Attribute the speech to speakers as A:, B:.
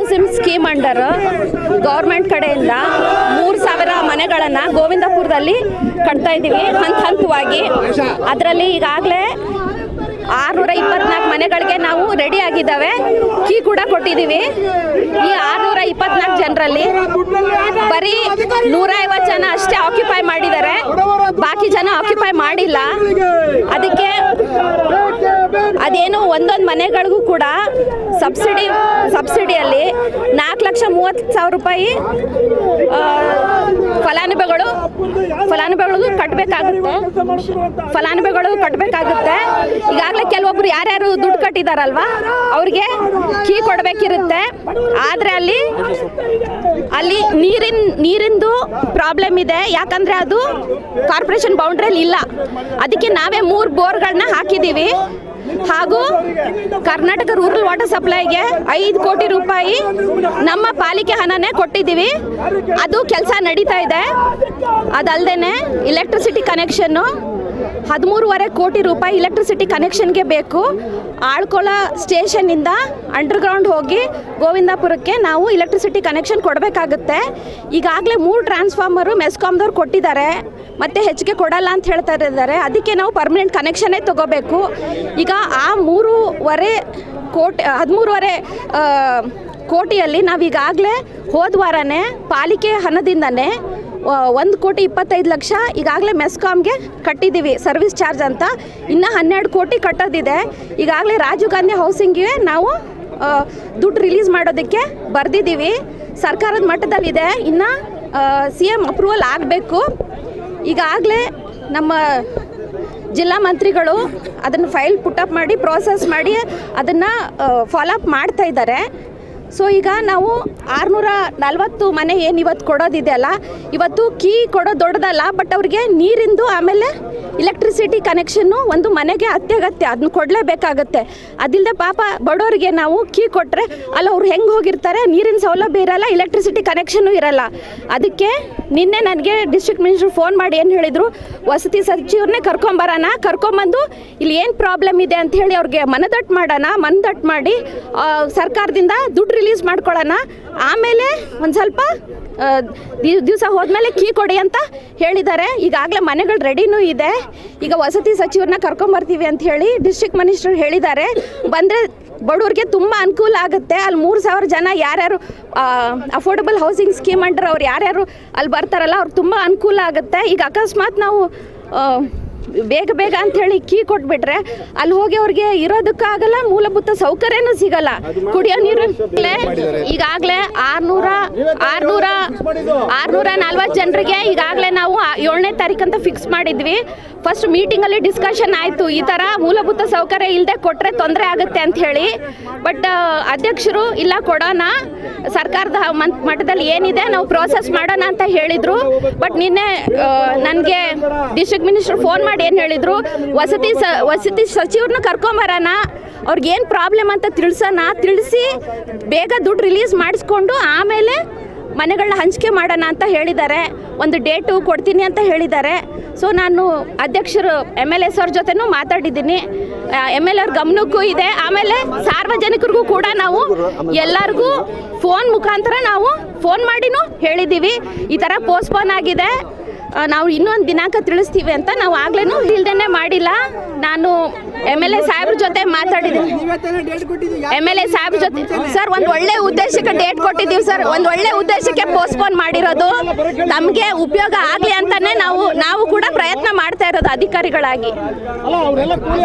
A: Housing scheme under government ಕಡೆಯಿಂದ ಮೂರು ಸಾವಿರ ಮನೆಗಳನ್ನು ಗೋವಿಂದಪುರದಲ್ಲಿ ಕಟ್ತಾ ಇದ್ದೀವಿ, ಹಂತ ಹಂತವಾಗಿ. ಅದರಲ್ಲಿ ಈಗಾಗಲೇ ಆರುನೂರ ಇಪ್ಪತ್ನಾಲ್ಕು ಮನೆಗಳಿಗೆ ನಾವು ರೆಡಿ ಆಗಿದ್ದಾವೆ. ಕೀ ಕೂಡ ಕೊಟ್ಟಿದ್ದೀವಿ. ಈ ಆರುನೂರ ಇಪ್ಪತ್ನಾಲ್ಕು ಜನರಲ್ಲಿ ಬರೀ ನೂರ ಐವತ್ತು ಜನ ಅಷ್ಟೇ ಆಕ್ಯುಪೈ ಮಾಡಿದ್ದಾರೆ. ಬಾಕಿ ಜನ ಆಕ್ಯುಪೈ ಮಾಡಿಲ್ಲ. ಅದಕ್ಕೆ ಅದೇನು ಒಂದೊಂದು ಮನೆಗಳಿಗೂ ಕೂಡ ಸಬ್ಸಿಡಿ, ಸಬ್ಸಿಡಿಯಲ್ಲಿ ನಾಲ್ಕು ಲಕ್ಷ ಮೂವತ್ತು ಸಾವಿರ ರೂಪಾಯಿ ಫಲಾನುಭವಿಗಳು ಫಲಾನುಭವಿಗಳು ಕಟ್ಟಬೇಕಾಗುತ್ತೆ ಫಲಾನುಭವಿಗಳು ಕಟ್ಟಬೇಕಾಗುತ್ತೆ ಈಗಾಗಲೇ ಕೆಲವೊಬ್ರು ಯಾರ್ಯಾರು ದುಡ್ಡು ಕಟ್ಟಿದಾರಲ್ವಾ, ಅವ್ರಿಗೆ ಕೀ ಕೊಡಬೇಕಿರುತ್ತೆ. ಆದರೆ ಅಲ್ಲಿ ಅಲ್ಲಿ ನೀರಿನ, ನೀರಿಂದು ಪ್ರಾಬ್ಲಮ್ ಇದೆ. ಯಾಕಂದರೆ ಅದು ಕಾರ್ಪೊರೇಷನ್ ಬೌಂಡ್ರಿಯಲ್ಲಿ ಇಲ್ಲ. ಅದಕ್ಕೆ ನಾವೇ ಮೂರು ಬೋರ್ಗಳನ್ನ ಹಾಕಿದ್ದೀವಿ ಹಾಗೂ ಕರ್ನಾಟಕ ರೂರಲ್ ವಾಟರ್ ಸಪ್ಲೈಗೆ ಐದು ಕೋಟಿ ರೂಪಾಯಿ ನಮ್ಮ ಪಾಲಿಕೆ ಹಣನೇ ಕೊಟ್ಟಿದ್ದೀವಿ. ಅದು ಕೆಲಸ ನಡೀತಾ ಇದೆ. ಅದಲ್ಲದೆ ಇಲೆಕ್ಟ್ರಿಸಿಟಿ ಕನೆಕ್ಷನ್ನು ಹದಿಮೂರುವರೆ ಕೋಟಿ ರೂಪಾಯಿ ಎಲೆಕ್ಟ್ರಿಸಿಟಿ ಕನೆಕ್ಷನ್ಗೆ ಬೇಕು. ಆಳ್ಕೊಳ ಸ್ಟೇಷನ್ನಿಂದ ಅಂಡರ್ಗ್ರೌಂಡ್ ಹೋಗಿ ಗೋವಿಂದಾಪುರಕ್ಕೆ ನಾವು ಇಲೆಕ್ಟ್ರಿಸಿಟಿ ಕನೆಕ್ಷನ್ ಕೊಡಬೇಕಾಗುತ್ತೆ. ಈಗಾಗಲೇ ಮೂರು ಟ್ರಾನ್ಸ್ಫಾರ್ಮರು ಮೆಸ್ಕಾಮ್ದವ್ರು ಕೊಟ್ಟಿದ್ದಾರೆ. ಮತ್ತು ಹೆಚ್ಚಿಗೆ ಕೊಡಲ್ಲ ಅಂತ ಹೇಳ್ತಾ ಇದ್ದಾರೆ. ಅದಕ್ಕೆ ನಾವು ಪರ್ಮನೆಂಟ್ ಕನೆಕ್ಷನ್ನೇ ತಗೋಬೇಕು. ಈಗ ಆ ಮೂರುವರೆ ಕೋಟಿ, ಹದಿಮೂರುವರೆ ಕೋಟಿಯಲ್ಲಿ ನಾವೀಗಾಗಲೇ ಹೋದ ವಾರನೇ ಪಾಲಿಕೆ ಹಣದಿಂದನೇ ಒಂದು ಕೋಟಿ ಇಪ್ಪತ್ತೈದು ಲಕ್ಷ ಈಗಾಗಲೇ ಮೆಸ್ಕಾಮ್ಗೆ ಕಟ್ಟಿದ್ದೀವಿ ಸರ್ವಿಸ್ ಚಾರ್ಜ್ ಅಂತ. ಇನ್ನು ಹನ್ನೆರಡು ಕೋಟಿ ಕಟ್ಟೋದಿದೆ. ಈಗಾಗಲೇ ರಾಜೀವ್ ಗಾಂಧಿ ಹೌಸಿಂಗಿಗೆ ನಾವು ದುಡ್ಡು ರಿಲೀಸ್ ಮಾಡೋದಕ್ಕೆ ಬರೆದಿದ್ದೀವಿ ಸರ್ಕಾರದ ಮಟ್ಟದಲ್ಲಿದೆ. ಇನ್ನು ಸಿ ಎಂ ಅಪ್ರೂವಲ್ ಆಗಬೇಕು. ಈಗಾಗಲೇ ನಮ್ಮ ಜಿಲ್ಲಾ ಮಂತ್ರಿಗಳು ಅದನ್ನು ಫೈಲ್ ಪುಟಪ್ ಮಾಡಿ, ಪ್ರೋಸೆಸ್ ಮಾಡಿ ಅದನ್ನು ಫಾಲೋ ಅಪ್ ಮಾಡ್ತಾ ಇದ್ದಾರೆ. ಸೊ ಈಗ ನಾವು ಆರುನೂರ ನಲ್ವತ್ತು ಮನೆ ಏನು ಇವತ್ತು ಕೊಡೋದಿದೆ ಅಲ್ಲ, ಇವತ್ತು ಕೀ ಕೊಡೋದು ದೊಡ್ಡದಲ್ಲ ಬಟ್ ಅವ್ರಿಗೆ ನೀರಿಂದು ಆಮೇಲೆ ಇಲೆಕ್ಟ್ರಿಸಿಟಿ ಕನೆಕ್ಷನ್ನು ಒಂದು ಮನೆಗೆ ಅತ್ಯಗತ್ಯ ಅದನ್ನ ಕೊಡಲೇಬೇಕಾಗತ್ತೆ. ಅದಿಲ್ಲದೆ ಪಾಪ ಬಡವರಿಗೆ ನಾವು ಕೀ ಕೊಟ್ಟರೆ ಅಲ್ಲ ಅವ್ರು ಹೆಂಗೆ ಹೋಗಿರ್ತಾರೆ, ನೀರಿನ ಸೌಲಭ್ಯ ಇರಲ್ಲ ಇಲೆಕ್ಟ್ರಿಸಿಟಿ ಕನೆಕ್ಷನ್ನು ಇರಲ್ಲ. ಅದಕ್ಕೆ ನಿನ್ನೆ ನನಗೆ ಡಿಸ್ಟ್ರಿಕ್ಟ್ ಮಿನಿಸ್ಟ್ರು ಫೋನ್ ಮಾಡಿ ಏನು ಹೇಳಿದರು, ವಸತಿ ಸಚಿವ್ರನ್ನೇ ಕರ್ಕೊಂಬರೋಣ ಕರ್ಕೊಂಬಂದು ಇಲ್ಲಿ ಏನು ಪ್ರಾಬ್ಲಮ್ ಇದೆ ಅಂತ ಹೇಳಿ ಅವ್ರಿಗೆ ಮನದಟ್ಟು ಮಾಡೋಣ, ಮನದಟ್ಟು ಮಾಡಿ ಸರ್ಕಾರದಿಂದ ದುಡ್ಡು ರಿಲೀಸ್ ಮಾಡ್ಕೊಳ್ಳೋಣ. ಆಮೇಲೆ ಒಂದು ಸ್ವಲ್ಪ ದಿವಸ ಹೋದ್ಮೇಲೆ ಕೀ ಕೊಡಿ ಅಂತ ಹೇಳಿದ್ದಾರೆ. ಈಗಾಗಲೇ ಮನೆಗಳು ರೆಡಿನೂ ಇದೆ. ಈಗ ವಸತಿ ಸಚಿವರನ್ನ ಕರ್ಕೊಂಬರ್ತೀವಿ ಅಂತ ಹೇಳಿ ಡಿಸ್ಟ್ರಿಕ್ಟ್ ಮಿನಿಸ್ಟರ್ ಹೇಳಿದ್ದಾರೆ. ಬಂದರೆ ಬಡವ್ರಿಗೆ ತುಂಬ ಅನುಕೂಲ ಆಗುತ್ತೆ. ಅಲ್ಲಿ ಮೂರು ಸಾವಿರ ಜನ ಯಾರ್ಯಾರು ಅಫೋರ್ಡಬಲ್ ಹೌಸಿಂಗ್ ಸ್ಕೀಮ್ ಅಂಡ್ರೆ ಅವ್ರು ಯಾರ್ಯಾರು ಅಲ್ಲಿ ಬರ್ತಾರಲ್ಲ, ಅವ್ರು ತುಂಬ ಅನುಕೂಲ ಆಗುತ್ತೆ. ಈಗ ಅಕಸ್ಮಾತ್ ನಾವು ಬೇಗ ಬೇಗ ಅಂತ ಹೇಳಿ ಕೀ ಕೊಟ್ಬಿಟ್ರೆ ಅಲ್ಲಿ ಹೋಗಿ ಅವ್ರಿಗೆ ಇರೋದಕ್ಕಾಗಲ್ಲ, ಮೂಲಭೂತ ಸೌಕರ್ಯನೂ ಸಿಗಲ್ಲ. ಕುಡಿಯೋ ನೀರು ಈಗಾಗಲೇ ಆರ್ನೂರ ಆರ್ನೂರ ಆರ್ನೂರ ನಲ್ವತ್ತು ಜನರಿಗೆ ಈಗಾಗಲೇ ನಾವು ಏಳನೇ ತಾರೀಕಂತ ಫಿಕ್ಸ್ ಮಾಡಿದ್ವಿ. ಫಸ್ಟ್ ಮೀಟಿಂಗಲ್ಲಿ ಡಿಸ್ಕಷನ್ ಆಯಿತು. ಈ ಥರ ಮೂಲಭೂತ ಸೌಕರ್ಯ ಇಲ್ಲದೆ ಕೊಟ್ಟರೆ ತೊಂದರೆ ಆಗುತ್ತೆ ಅಂತ ಹೇಳಿ. ಬಟ್ ಅಧ್ಯಕ್ಷರು, ಇಲ್ಲ, ಕೊಡೋಣ. ಸರ್ಕಾರದ ಮಟ್ಟದಲ್ಲಿ ಏನಿದೆ, ನಾವು ಪ್ರೋಸೆಸ್ ಮಾಡೋಣ ಅಂತ ಹೇಳಿದರು. ಬಟ್ ನಿನ್ನೆ ನನಗೆ ಡಿಸ್ಟ್ರಿಕ್ಟ್ ಮಿನಿಸ್ಟರ್ ಫೋನ್ ಮಾಡಿ ಏನು ಹೇಳಿದ್ರು, ವಸತಿ ಸ, ವಸತಿ ಸಚಿವ್ರನ್ನ ಕರ್ಕೊಂಬರೋಣ ಅವ್ರಿಗೇನು ಪ್ರಾಬ್ಲಮ್ ಅಂತ ತಿಳಿಸೋಣ, ತಿಳಿಸಿ ಬೇಗ ದುಡ್ಡು ರಿಲೀಸ್ ಮಾಡಿಸ್ಕೊಂಡು ಆಮೇಲೆ ಮನೆಗಳನ್ನ ಹಂಚಿಕೆ ಮಾಡೋಣ ಅಂತ ಹೇಳಿದ್ದಾರೆ. ಒಂದು ಡೇಟು ಕೊಡ್ತೀನಿ ಅಂತ ಹೇಳಿದ್ದಾರೆ. ಸೊ ನಾನು ಅಧ್ಯಕ್ಷರು ಎಂ ಎಲ್ ಎಸ್ ಅವ್ರ ಜೊತೆನೂ ಮಾತಾಡಿದ್ದೀನಿ. ಎಂ ಎಲ್ ಅವ್ರ ಗಮನಕ್ಕೂ ಇದೆ. ಆಮೇಲೆ ಸಾರ್ವಜನಿಕರಿಗೂ ಕೂಡ ನಾವು ಎಲ್ಲರಿಗೂ ಫೋನ್ ಮುಖಾಂತರ ನಾವು ಫೋನ್ ಮಾಡಿನೂ ಹೇಳಿದ್ದೀವಿ ಈ ಥರ ಪೋಸ್ಟ್ಪೋನ್ ಆಗಿದೆ. ನಾವು ಇನ್ನೊಂದು ದಿನಾಂಕ ತಿಳಿಸ್ತೀವಿ ಅಂತ. ನಾವು ಆಗ್ಲೇನು ಇಲ್ದೇನೆ ಮಾಡಿಲ್ಲ. ನಾನು ಎಂ ಎಲ್ ಎ ಸಾಹೇಬ್ರ ಜೊತೆ ಮಾತಾಡಿದ್ದೀನಿ. ಎಂ ಎಲ್ ಎ ಸಾಹೇಬ್ರ ಜೊತೆ ಸರ್, ಒಂದು ಒಳ್ಳೆ ಉದ್ದೇಶಕ್ಕೆ ಡೇಟ್ ಕೊಟ್ಟಿದ್ದೀವಿ ಸರ್. ಒಂದು ಒಳ್ಳೆ ಉದ್ದೇಶಕ್ಕೆ ಪೋಸ್ಟ್ಪೋನ್ ಮಾಡಿರೋದು. ನಮಗೆ ಉಪಯೋಗ ಆಗಲಿ ಅಂತಾನೆ ನಾವು ನಾವು ಕೂಡ ಪ್ರಯತ್ನ ಮಾಡ್ತಾ ಇರೋದು ಅಧಿಕಾರಿಗಳಾಗಿ.